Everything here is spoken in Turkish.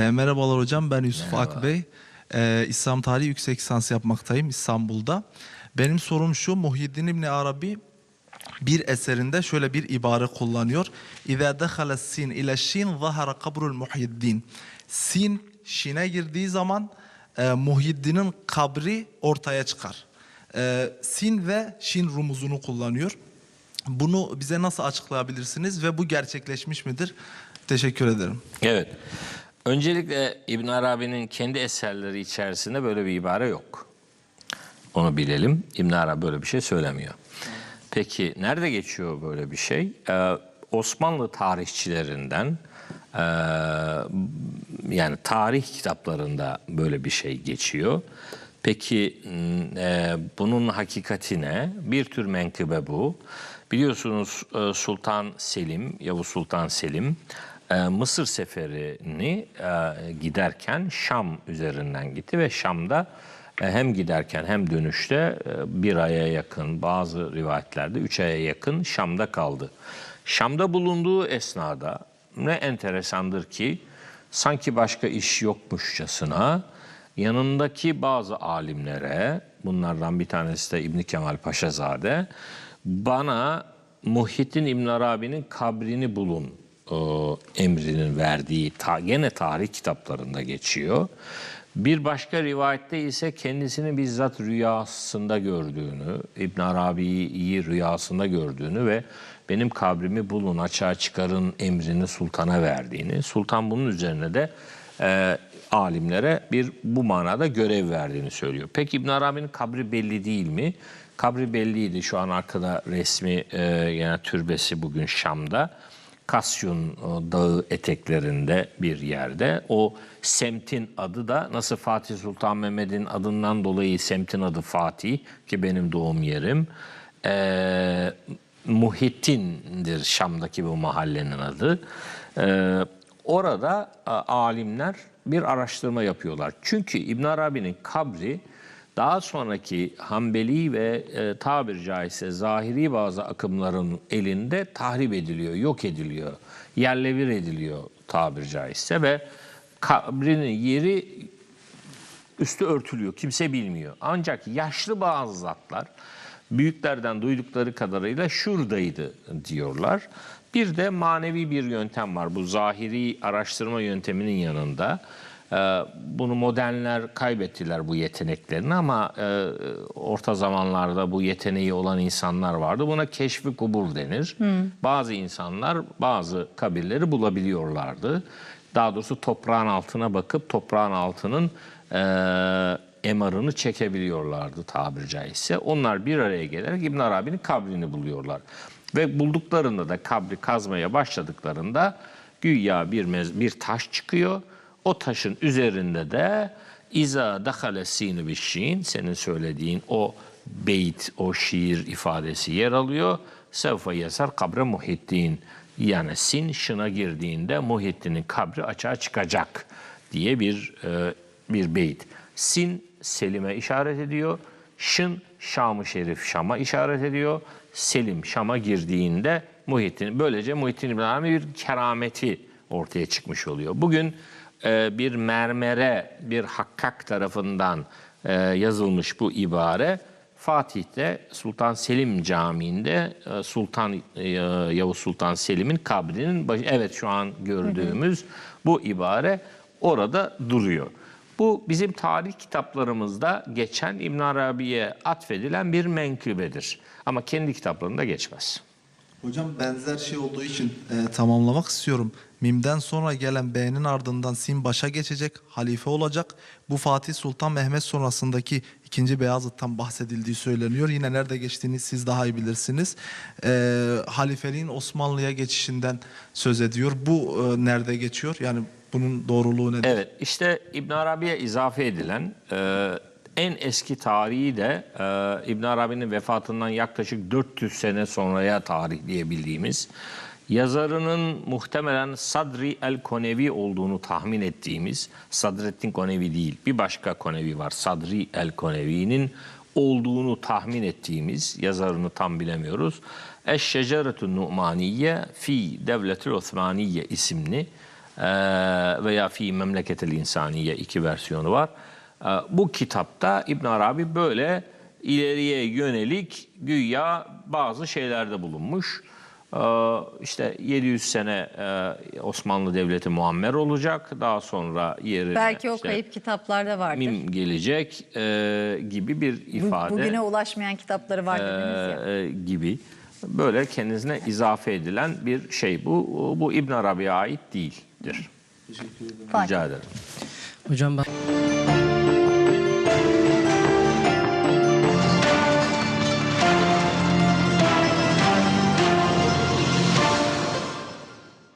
E, merhabalar hocam, ben Yusuf Merhaba. Akbey. E, İslam tarihi yüksek lisans yapmaktayım İstanbul'da. Benim sorum şu, Muhyiddin İbni Arabi bir eserinde şöyle bir ibare kullanıyor. İza dakhala sin ila şin zahara kabrul muhyiddin. Sin şine girdiği zaman e, Muhyiddin'in kabri ortaya çıkar. E, sin ve şin rumuzunu kullanıyor. Bunu bize nasıl açıklayabilirsiniz ve bu gerçekleşmiş midir? Teşekkür ederim. Evet. Öncelikle İbn Arabi'nin kendi eserleri içerisinde böyle bir ibare yok. Onu bilelim. İbn Arabi böyle bir şey söylemiyor. Peki nerede geçiyor böyle bir şey? Ee, Osmanlı tarihçilerinden e, yani tarih kitaplarında böyle bir şey geçiyor. Peki e, bunun hakikati ne? Bir tür menkıbe bu. Biliyorsunuz e, Sultan Selim, Yavuz Sultan Selim e, Mısır seferini e, giderken Şam üzerinden gitti ve Şam'da e, hem giderken hem dönüşte e, bir aya yakın bazı rivayetlerde üç aya yakın Şam'da kaldı. Şam'da bulunduğu esnada ne enteresandır ki sanki başka iş yokmuşçasına yanındaki bazı alimlere bunlardan bir tanesi de İbni Kemal Paşazade bana Muhyiddin İbn Arabi'nin kabrini bulun emrinin verdiği ta, gene tarih kitaplarında geçiyor. Bir başka rivayette ise kendisini bizzat rüyasında gördüğünü, İbn Arabi'yi rüyasında gördüğünü ve benim kabrimi bulun açığa çıkarın emrini sultana verdiğini, sultan bunun üzerine de e, alimlere bir bu manada görev verdiğini söylüyor. Peki İbn Arabi'nin kabri belli değil mi? Kabri belliydi. Şu an arkada resmi e, yani türbesi bugün Şam'da. Kasyun e, Dağı eteklerinde bir yerde. O semtin adı da nasıl Fatih Sultan Mehmet'in adından dolayı semtin adı Fatih ki benim doğum yerim. E, Muhittin'dir Şam'daki bu mahallenin adı. E, orada e, alimler bir araştırma yapıyorlar. Çünkü İbn Arabi'nin kabri daha sonraki Hanbeli ve e, tabir caizse zahiri bazı akımların elinde tahrip ediliyor, yok ediliyor, yerle bir ediliyor tabir caizse ve kabrinin yeri üstü örtülüyor. Kimse bilmiyor. Ancak yaşlı bazı zatlar büyüklerden duydukları kadarıyla şuradaydı diyorlar. Bir de manevi bir yöntem var. Bu zahiri araştırma yönteminin yanında. Ee, Bunu modernler kaybettiler bu yeteneklerini ama e, orta zamanlarda bu yeteneği olan insanlar vardı. Buna keşfi kubur denir. Bazı insanlar bazı kabirleri bulabiliyorlardı. Daha doğrusu toprağın altına bakıp toprağın altının e, emarını çekebiliyorlardı tabiri caizse. Onlar bir araya gelerek İbn Arabi'nin kabrini buluyorlar. Ve bulduklarında da kabri kazmaya başladıklarında güya bir bir taş çıkıyor. O taşın üzerinde de İza dahale sinu bişşin senin söylediğin o beyt, o şiir ifadesi yer alıyor. Sevfe yasar kabre muhittin. Yani sin şına girdiğinde Muhittin'in kabri açığa çıkacak diye bir e, bir beyt. Sin Selim'e işaret ediyor. Şın Şam-ı Şerif Şam'a işaret ediyor. Selim Şam'a girdiğinde Muhittin böylece Muhittin Arabi bir kerameti ortaya çıkmış oluyor. Bugün bir mermere bir hakkak tarafından e, yazılmış bu ibare Fatih'te Sultan Selim Camii'nde e, Sultan e, Yavuz Sultan Selim'in kabrinin başı, evet şu an gördüğümüz bu ibare orada duruyor. Bu bizim tarih kitaplarımızda geçen İbn Arabi'ye atfedilen bir menkıbedir. Ama kendi kitaplarında geçmez. Hocam benzer şey olduğu için e, tamamlamak istiyorum. Mim'den sonra gelen B'nin ardından Sin başa geçecek, halife olacak. Bu Fatih Sultan Mehmet sonrasındaki ikinci Beyazıt'tan bahsedildiği söyleniyor. Yine nerede geçtiğini siz daha iyi bilirsiniz. E, halifeliğin Osmanlı'ya geçişinden söz ediyor. Bu e, nerede geçiyor? Yani bunun doğruluğu nedir? Evet işte İbn Arabi'ye izafe edilen e, en eski tarihi de e, İbn Arabi'nin vefatından yaklaşık 400 sene sonraya tarihleyebildiğimiz yazarının muhtemelen Sadri el Konevi olduğunu tahmin ettiğimiz Sadrettin Konevi değil bir başka Konevi var Sadri el Konevi'nin olduğunu tahmin ettiğimiz yazarını tam bilemiyoruz. Eş-Şeceretun Nu'maniye fi Devletil Osmaniye isimli veya fi memleketel insaniye iki versiyonu var. Ee, bu kitapta İbn Arabi böyle ileriye yönelik güya bazı şeylerde bulunmuş. Ee, işte 700 sene e, Osmanlı Devleti muammer olacak. Daha sonra yerine Belki o işte kayıp kitaplarda vardır. mim gelecek e, gibi bir ifade Bugüne ulaşmayan kitapları var dediniz ya. e, gibi böyle kendisine izafe edilen bir şey bu. Bu İbn Arabi'ye ait değildir. Fatih. Rica ederim. Hocam ben